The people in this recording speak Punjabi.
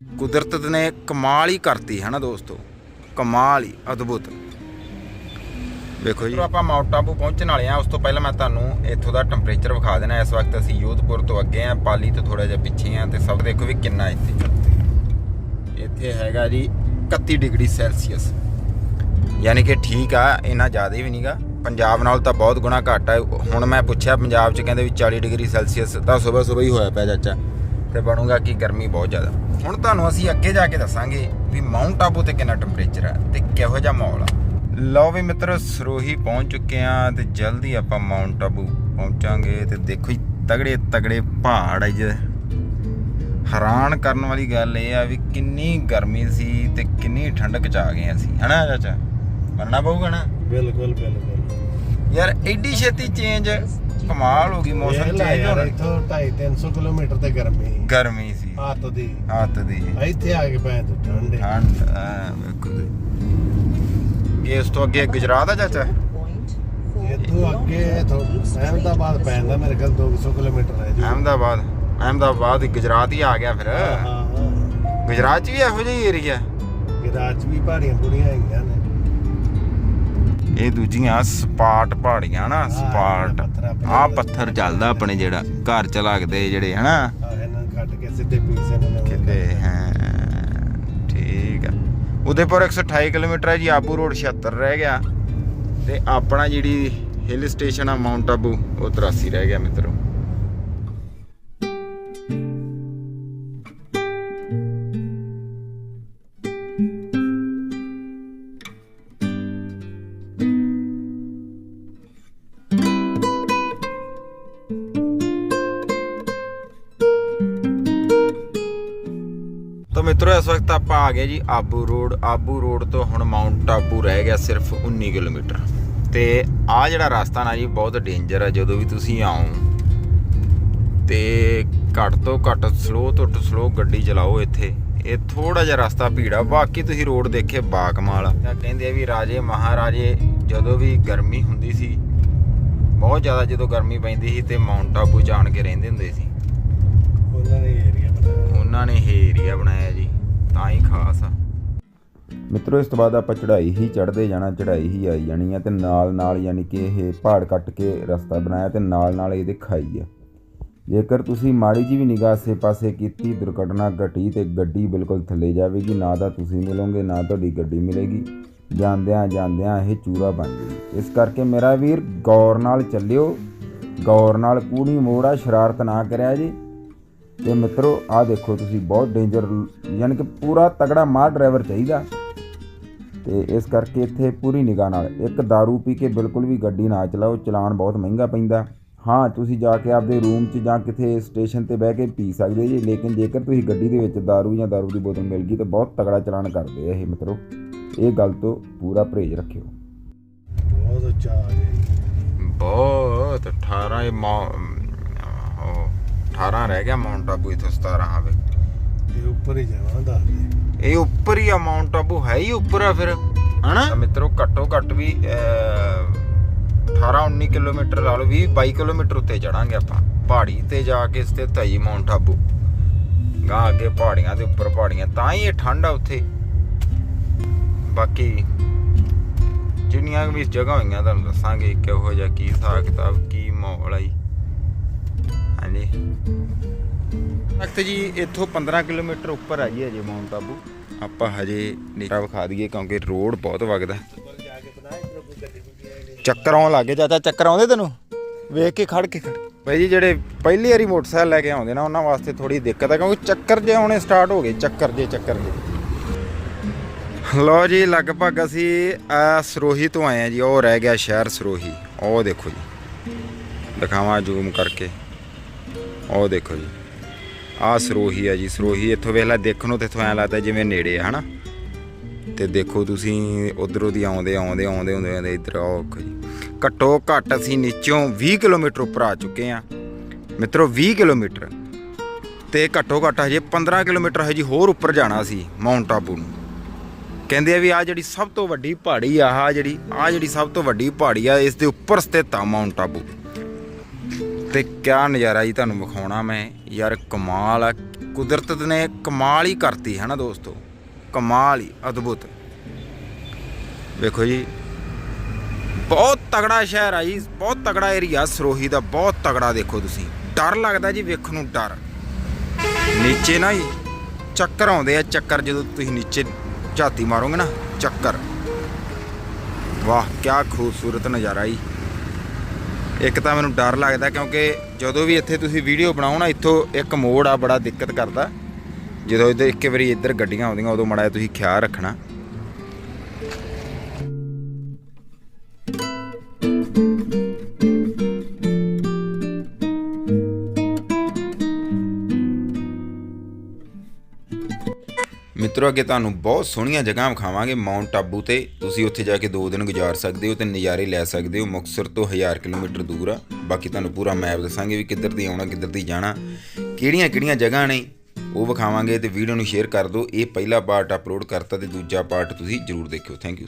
ਕੁਦਰਤ ਨੇ ਕਮਾਲ ਹੀ ਕਰਤੀ ਹੈ ਨਾ ਦੋਸਤੋ। ਕਮਾਲ ਹੀ ਅਦਭੁਤ। ਵੇਖੋ ਜੀ। ਆਪਾਂ ਮਾਊਂਟ ਆਬੂ ਪਹੁੰਚਣ ਵਾਲੇ ਆ ਉਸ ਤੋਂ ਪਹਿਲਾਂ ਮੈਂ ਤੁਹਾਨੂੰ ਇੱਥੋਂ ਦਾ ਟੈਂਪਰੇਚਰ ਵਿਖਾ ਦੇਣਾ। ਇਸ ਵਕਤ ਅਸੀਂ ਯੋਧਪੁਰ ਤੋਂ ਅੱਗੇ ਆ ਪਾਲੀ ਤੋਂ ਥੋੜਾ ਜਿਹਾ ਪਿੱਛੇ ਆ ਤੇ ਸਭ ਦੇਖੋ ਵੀ ਕਿੰਨਾ ਇੱਥੇ ਇੱਥੇ ਹੈਗਾ ਜੀ 31 ਡਿਗਰੀ ਸੈਲਸੀਅਸ। ਯਾਨੀ ਕਿ ਠੀਕ ਆ ਇੰਨਾ ਜ਼ਿਆਦਾ ਵੀ ਨਹੀਂਗਾ ਪੰਜਾਬ ਨਾਲ ਤਾਂ ਬਹੁਤ ਗੁਣਾ ਘੱਟ ਆ। ਹੁਣ ਮੈਂ ਪੁੱਛਿਆ ਪੰਜਾਬ 'ਚ ਕਹਿੰਦੇ ਵੀ 40 ਡਿਗਰੀ ਸੈਲਸੀਅਸ ਤਾਂ ਸਵੇਰ ਸਵੇਰ ਹੀ ਹੋਇਆ ਪਿਆ ਚਾਚਾ। ਤੇ ਬਣੂਗਾ ਕਿ ਗਰਮੀ ਬਹੁਤ ਜ਼ਿਆਦਾ। ਹੁਣ ਤੁਹਾਨੂੰ ਅਸੀਂ ਅੱਗੇ ਜਾ ਕੇ ਦੱਸਾਂਗੇ ਵੀ ਮਾਊਂਟ ਆਬੂ ਤੇ ਕਿੰਨਾ ਟੈਂਪਰੇਚਰ ਆ ਤੇ ਕਿਹੋ ਜਿਹਾ ਮਾਹੌਲ ਆ। ਲਓ ਵੀ ਮਿੱਤਰੋ ਸਰੋਹੀ ਪਹੁੰਚ ਚੁੱਕੇ ਆ ਤੇ ਜਲਦੀ ਆਪਾਂ ਮਾਊਂਟ ਆਬੂ ਪਹੁੰਚਾਂਗੇ ਤੇ ਦੇਖੋ ਜੀ ਤਗੜੇ ਤਗੜੇ ਪਹਾੜ ਆ ਜੀ। ਹੈਰਾਨ ਕਰਨ ਵਾਲੀ ਗੱਲ ਇਹ ਆ ਵੀ ਕਿੰਨੀ ਗਰਮੀ ਸੀ ਤੇ ਕਿੰਨੀ ਠੰਡਕ ਚ ਆ ਗਏ ਅਸੀਂ। ਹਨਾ ਚਾਚਾ? ਮੰਨਣਾ ਪਊਗਾ ਨਾ? ਬਿਲਕੁਲ ਬਿਲਕੁਲ। ਯਾਰ ਐਡੀ ਛੇਤੀ ਚੇਂਜ ਕਮਾਲ ਹੋ ਗਈ ਮੌਸਮ ਚੇਂਜ ਯਾਰ ਹੋਣਾ। ਇੱਥੋਂ 2.5 300 ਕਿਲੋਮੀਟਰ ਤੇ ਗਰਮੀ ਗਰਮੀ ਸੀ। ਹੱਥ ਦੀ। ਹੱਥ ਦੀ। ਇੱਥੇ ਆ ਕੇ ਪੈ ਤੂੰ ਠੰਡੇ ਠੰਡ ਵੇਖੋ ਜੀ। ਇਹ ਇਸ ਤੋਂ ਅੱਗੇ ਗੁਜਰਾਤ ਆ ਚਾਚਾ? ਇੱਥੋਂ ਅੱਗੇ ਤੋਂ ਅਹਿਮਦਾਬਾਦ ਪੈਂਦਾ ਮੇਰੇ ਖਿਆਲ 200 ਕਿਲੋਮੀਟਰ ਹੈ ਜੀ ਅਹਿਮਦਾਬਾਦ ਅਹਿਮਦਾਬਾਦ ਹੀ ਗੁਜਰਾਤ ਹੀ ਆ ਗਿਆ ਫਿਰ। ਹਾਂ ਹਾਂ। ਗੁਜਰਾਤ ਚ ਵੀ ਇਹੋ ਜਿਹਾ ਏਰੀਆ ਗਿਰਾਜ ਵੀ ਪਹਾੜੀਆਂ ਪੂੜੀਆਂ ਹੈਗੀਆਂ ਨੇ। ਇਹ ਦੂਜੀਆਂ ਸਪਾਟ ਪਹਾੜੀਆਂ ਨਾ ਸਪਾਟ। ਆ ਪੱਥਰ ਚੱਲਦਾ ਆਪਣੇ ਜਿਹੜਾ ਘਰ ਚ ਲੱਗਦੇ ਜਿਹੜੇ ਹਨਾ। ਕੱਟ ਕੇ ਸਿੱਧੇ ਪੀਸ ਇਹਨਾਂ ਨੇ ਕਿੱਲੇ ਹਾਂ ਠੀਕ ਆ। ਉਦੇਪੁਰ 128 ਕਿਲੋਮੀਟਰ ਹੈ ਜੀ ਆਬੂ ਰੋਡ 76 ਰਹਿ ਗਿਆ। ਤੇ ਆਪਣਾ ਜਿਹੜੀ ਹਿਲ ਸਟੇਸ਼ਨ ਆ ਮਾਊਂਟ ਆਬੂ ਉਹ 83 ਰਹਿ ਗਿਆ ਮਿੱਤਰੋ। ਮਿੱਤਰੋ, ਇਸ ਵਕਤ ਆਪਾਂ ਆ ਗਏ ਜੀ ਆਬੂ ਰੋਡ। ਆਬੂ ਰੋਡ ਤੋਂ ਹੁਣ ਮਾਊਂਟ ਆਬੂ ਰਹਿ ਗਿਆ ਸਿਰਫ 19 ਕਿਲੋਮੀਟਰ। ਤੇ ਆ ਜਿਹੜਾ ਰਸਤਾ ਨਾ ਜੀ, ਬਹੁਤ ਡੇਂਜਰ ਹੈ ਜਦੋਂ ਵੀ ਤੁਸੀਂ ਆਓ, ਤੇ ਘੱਟ ਤੋਂ ਘੱਟ ਸਲੋ ਤੋਂ ਸਲੋ ਗੱਡੀ ਚਲਾਓ ਇੱਥੇ। ਇਹ ਥੋੜਾ ਜਿਹਾ ਰਸਤਾ ਭੀੜਾ ਬਾਕੀ ਤੁਸੀਂ ਰੋਡ ਦੇਖੇ, ਬਾਕਮਾਲ ਆ। ਤਾਂ ਕਹਿੰਦੇ ਆ ਵੀ ਰਾਜੇ, ਮਹਾਰਾਜੇ, ਜਦੋਂ ਵੀ ਗਰਮੀ ਹੁੰਦੀ ਸੀ, ਬਹੁਤ ਜ਼ਿਆਦਾ ਜਦੋਂ ਗਰਮੀ ਪੈਂਦੀ ਸੀ ਤੇ ਮਾਊਂਟ ਆਬੂ ਜਾਣ ਕੇ ਰਹਿੰਦੇ ਹੁੰਦੇ ਸੀ। ਉਹਨਾਂ ਨੇ ਏਰੀਆ ਬਣਾਇਆ ਜੀ, ਤਾਂ ਹੀ ਖਾਸ ਆ। ਮਿੱਤਰੋ, ਇਸ ਤੋਂ ਬਾਅਦ ਆਪਾਂ ਚੜ੍ਹਾਈ ਹੀ ਚੜਦੇ ਜਾਣਾ, ਚੜ੍ਹਾਈ ਹੀ ਆਈ ਜਾਣੀ ਆ ਤੇ ਨਾਲ ਨਾਲ ਯਾਨੀ ਕਿ ਇਹ ਪਹਾੜ ਕੱਟ ਕੇ ਰਸਤਾ ਬਣਾਇਆ ਤੇ ਨਾਲ ਨਾਲ ਇਹਦੇ ਖਾਈ ਆ। ਜੇਕਰ ਤੁਸੀਂ ਮਾੜੀ ਜੀ ਵੀ ਨਿਗਾਹ ਸੇ ਪਾਸੇ ਕੀਤੀ, ਦੁਰਘਟਨਾ ਘਟੀ ਤੇ ਗੱਡੀ ਬਿਲਕੁਲ ਥੱਲੇ ਜਾਵੇਗੀ, ਨਾ ਤਾਂ ਤੁਸੀਂ ਮਿਲੋਗੇ, ਨਾ ਤੁਹਾਡੀ ਗੱਡੀ ਮਿਲੇਗੀ। ਜਾਂਦਿਆਂ ਜਾਂਦਿਆਂ ਇਹ ਚੂਰਾ ਬਣ ਜੇਗੀ ਇਸ ਕਰਕੇ ਮੇਰਾ ਵੀਰ, ਗੌਰ ਨਾਲ ਚੱਲਿਓ, ਗੌਰ ਨਾਲ ਕੂੜੀ ਮੋੜਾ ਸ਼ਰਾਰਤ ਨਾ ਕਰਿਆ ਜੀ। ਤੇ ਮਿੱਤਰੋ ਆਹ ਦੇਖੋ ਤੁਸੀਂ ਬਹੁਤ ਡੇਂਜਰ ਯਾਨੀ ਕਿ ਪੂਰਾ ਤਗੜਾ ਮਾਰ ਡਰਾਈਵਰ ਚਾਹੀਦਾ ਤੇ ਇਸ ਕਰਕੇ ਇੱਥੇ ਪੂਰੀ ਨਿਗਾਹ ਨਾਲ ਇੱਕ दारू ਪੀ ਕੇ ਬਿਲਕੁਲ ਵੀ ਗੱਡੀ ਨਾ ਚਲਾਓ ਚਲਾਨ ਬਹੁਤ ਮਹਿੰਗਾ ਪੈਂਦਾ ਹਾਂ ਤੁਸੀਂ ਜਾ ਕੇ ਆਪਦੇ ਰੂਮ 'ਚ ਜਾਂ ਕਿਥੇ ਸਟੇਸ਼ਨ ਤੇ ਬਹਿ ਕੇ ਪੀ ਸਕਦੇ ਜੀ ਲੇਕਿਨ ਜੇਕਰ ਤੁਸੀਂ ਗੱਡੀ ਦੇ ਵਿੱਚ दारू ਜਾਂ दारू ਦੀ ਬੋਤਲ ਮਿਲ ਗਈ ਤਾਂ ਬਹੁਤ ਤਗੜਾ ਚਲਾਨ ਕਰਦੇ ਆ ਇਹ ਮਿੱਤਰੋ ਇਹ ਗੱਲ ਤੋਂ ਪੂਰਾ ਪਰਹੇਜ਼ ਰੱਖਿਓ ਬਹੁਤ ਉੱਚਾ ਆ ਗਿਆ ਬਹੁਤ 18 ਇਹ 18 ਰਹਿ ਗਿਆ ਮਾਊਂਟ ਆਬੂ ਇਥੋਂ 17 ਆਵੇ। ਇਹ ਉੱਪਰ ਹੀ ਜਾਣਾ ਦੱਸ ਦੇ ਇਹ ਉੱਪਰ ਹੀ ਆ ਮਾਊਂਟ ਆਬੂ ਹੈ ਹੀ ਉੱਪਰ ਆ ਫਿਰ। ਹਨਾ? ਤਾਂ ਮਿੱਤਰੋ ਘੱਟੋ ਘੱਟ ਵੀ 18 19 ਕਿਲੋਮੀਟਰ ਲਾ ਲਓ 20 22 ਕਿਲੋਮੀਟਰ ਉੱਤੇ ਚੜਾਂਗੇ ਆਪਾਂ। ਪਹਾੜੀ ਤੇ ਜਾ ਕੇ ਸਥਿਤ ਹੈ ਜੀ ਮਾਊਂਟ ਆਬੂ। ਗਾਂ ਅੱਗੇ ਪਹਾੜੀਆਂ ਦੇ ਉੱਪਰ ਪਹਾੜੀਆਂ ਤਾਂ ਹੀ ਇਹ ਠੰਡ ਆ ਉੱਥੇ। ਬਾਕੀ ਜਿੰਨੀਆਂ ਵੀ ਜਗ੍ਹਾ ਹੋਈਆਂ ਤੁਹਾਨੂੰ ਦੱਸਾਂਗੇ ਕਿਹੋ ਜਿਹਾ ਕੀ ਹਿਸਾਬ ਕਿਤਾਬ ਕੀ ਮਾਹੌਲ ਆਈ ਹਾਂਜੀ। ਤਖਤ ਜੀ ਇੱਥੋਂ 15 ਕਿਲੋਮੀਟਰ ਉੱਪਰ ਆ ਜੀ ਅਜੇ ਮਾਊਂਟ ਆਬੂ। ਆਪਾਂ ਹਜੇ ਨੀਰਾ ਵਿਖਾ ਦਈਏ ਕਿਉਂਕਿ ਰੋਡ ਬਹੁਤ ਵਗਦਾ। ਚੱਕਰ ਆਉਣ ਲੱਗੇ ਚਾਚਾ ਚੱਕਰ ਆਉਂਦੇ ਤੈਨੂੰ? ਵੇਖ ਕੇ ਖੜ ਕੇ ਖੜ। ਭਾਈ ਜੀ ਜਿਹੜੇ ਪਹਿਲੀ ਵਾਰੀ ਮੋਟਰਸਾਈਕਲ ਲੈ ਕੇ ਆਉਂਦੇ ਨਾ ਉਹਨਾਂ ਵਾਸਤੇ ਥੋੜੀ ਦਿੱਕਤ ਹੈ ਕਿਉਂਕਿ ਚੱਕਰ ਜੇ ਆਉਣੇ ਸਟਾਰਟ ਹੋ ਗਏ ਚੱਕਰ ਜੇ ਚੱਕਰ ਜੇ। ਲੋ ਜੀ ਲਗਭਗ ਅਸੀਂ ਆ ਸਰੋਹੀ ਤੋਂ ਆਏ ਆ ਜੀ ਉਹ ਰਹਿ ਗਿਆ ਸ਼ਹਿਰ ਸਰੋਹੀ। ਉਹ ਦੇਖੋ ਜੀ। ਦਿਖਾਵਾਂ ਜ਼ੂਮ ਕਰਕੇ। ਉਹ ਦੇਖੋ ਜੀ। ਆ ਸਰੋਹੀ ਆ ਜੀ, ਸਰੋਹੀ ਇੱਥੋਂ ਵੇਖ ਲੈ, ਦੇਖਣ ਨੂੰ ਤੇ ਇੱਥੋਂ ਐ ਲੱਗਦਾ ਜਿਵੇਂ ਨੇੜੇ ਆ, ਹਨਾ? ਤੇ ਦੇਖੋ ਤੁਸੀਂ ਉਧਰੋਂ ਦੀ ਆਉਂਦੇ ਆਉਂਦੇ ਆਉਂਦੇ ਹੁੰਦੇ ਆਉਂਦੇ ਇੱਧਰ ਆਓ ਦੇਖੋ ਜੀ। ਘੱਟੋ ਘੱਟ ਅਸੀਂ ਨੀਚੋਂ 20 ਕਿਲੋਮੀਟਰ ਉੱਪਰ ਆ ਚੁੱਕੇ ਆ। ਮਿੱਤਰੋ 20 ਕਿਲੋਮੀਟਰ। ਤੇ ਘੱਟੋ ਘੱਟ ਹਜੇ 15 ਕਿਲੋਮੀਟਰ ਹਜੇ ਹੋਰ ਉੱਪਰ ਜਾਣਾ ਸੀ, ਮਾਊਂਟ ਆਬੂ ਨੂੰ। ਕਹਿੰਦੇ ਆ ਵੀ ਆ ਜਿਹੜੀ ਸਭ ਤੋਂ ਵੱਡੀ ਪਹਾੜੀ ਆ ਆ ਜਿਹੜੀ ਆ ਜਿਹੜੀ ਸਭ ਤੋਂ ਵੱਡੀ ਪਹਾੜੀ ਆ, ਇਸ ਦੇ ਉੱਪਰ ਸਥਿਤ ਆ ਮਾਊਂਟ ਆਬੂ। ਤੇ ਕਿਆ ਨਜ਼ਾਰਾ ਜੀ ਤੁਹਾਨੂੰ ਵਿਖਾਉਣਾ ਮੈਂ। ਯਾਰ ਕਮਾਲ ਆ, ਕੁਦਰਤ ਨੇ ਕਮਾਲ ਹੀ ਕਰਤੀ ਹੈ ਨਾ ਦੋਸਤੋ। ਕਮਾਲ ਹੀ, ਅਦਭੁਤ। ਵੇਖੋ ਜੀ, ਬਹੁਤ ਤਗੜਾ ਸ਼ਹਿਰ ਆ ਜੀ, ਬਹੁਤ ਤਗੜਾ ਏਰੀਆ, ਸਰੋਹੀ ਦਾ ਬਹੁਤ ਤਗੜਾ ਦੇਖੋ ਤੁਸੀਂ। ਡਰ ਲੱਗਦਾ ਜੀ ਵੇਖਣ ਨੂੰ, ਡਰ। ਨੀਚੇ ਨਾ ਜੀ, ਚੱਕਰ ਆਉਂਦੇ ਆ, ਚੱਕਰ ਜਦੋਂ ਤੁਸੀਂ ਨੀਚੇ ਝਾਤੀ ਮਾਰੋਗੇ ਨਾ, ਚੱਕਰ। ਵਾਹ ਕੀ ਖੂਬਸੂਰਤ ਨਜ਼ਾਰਾ ਜੀ। ਇੱਕ ਤਾਂ ਮੈਨੂੰ ਡਰ ਲੱਗਦਾ ਕਿਉਂਕਿ ਜਦੋਂ ਵੀ ਇੱਥੇ ਤੁਸੀਂ ਵੀਡੀਓ ਬਣਾਓ ਨਾ, ਇੱਥੋਂ ਇੱਕ ਮੋੜ ਆ ਬੜਾ ਦਿੱਕਤ ਕਰਦਾ। ਜਦੋਂ ਇੱਧਰ ਇੱਕ ਵਾਰੀ ਇੱਧਰ ਗੱਡੀਆਂ ਆਉਂਦੀਆਂ, ਉਦੋਂ ਮੜਾ ਤੁਸੀਂ ਖਿਆਲ ਰੱਖਣਾ। ਮਿੱਤਰੋ, ਅੱਗੇ ਤੁਹਾਨੂੰ ਬਹੁਤ ਸੋਹਣੀਆਂ ਜਗ੍ਹਾ ਵਿਖਾਵਾਂਗੇ ਮਾਊਂਟ ਆਬੂ ਤੇ। ਤੁਸੀਂ ਉੱਥੇ ਜਾ ਕੇ 2 ਦਿਨ ਗੁਜ਼ਾਰ ਸਕਦੇ ਹੋ ਤੇ ਨਜ਼ਾਰੇ ਲੈ ਸਕਦੇ ਹੋ ਮੁਕਤਸਰ ਤੋਂ 1000 ਕਿਲੋਮੀਟਰ ਦੂਰ ਆ। ਬਾਕੀ ਤੁਹਾਨੂੰ ਪੂਰਾ ਮੈਪ ਦੱਸਾਂਗੇ ਵੀ ਕਿੱਧਰ ਦੀ ਆਉਣਾ, ਕਿੱਧਰ ਦੀ ਜਾਣਾ ਕਿਹੜੀਆਂ ਕਿਹੜੀਆਂ ਜਗ੍ਹਾ ਨੇ, ਉਹ ਵਿਖਾਵਾਂਗੇ ਤੇ ਵੀਡੀਓ ਨੂੰ ਸ਼ੇਅਰ ਕਰ ਦਿਓ। ਇਹ ਪਹਿਲਾ ਪਾਰਟ ਅਪਲੋਡ ਕਰਤਾ ਤੇ ਦੂਜਾ ਪਾਰਟ ਤੁਸੀਂ ਜਰੂਰ ਦੇਖਿਓ। Thank you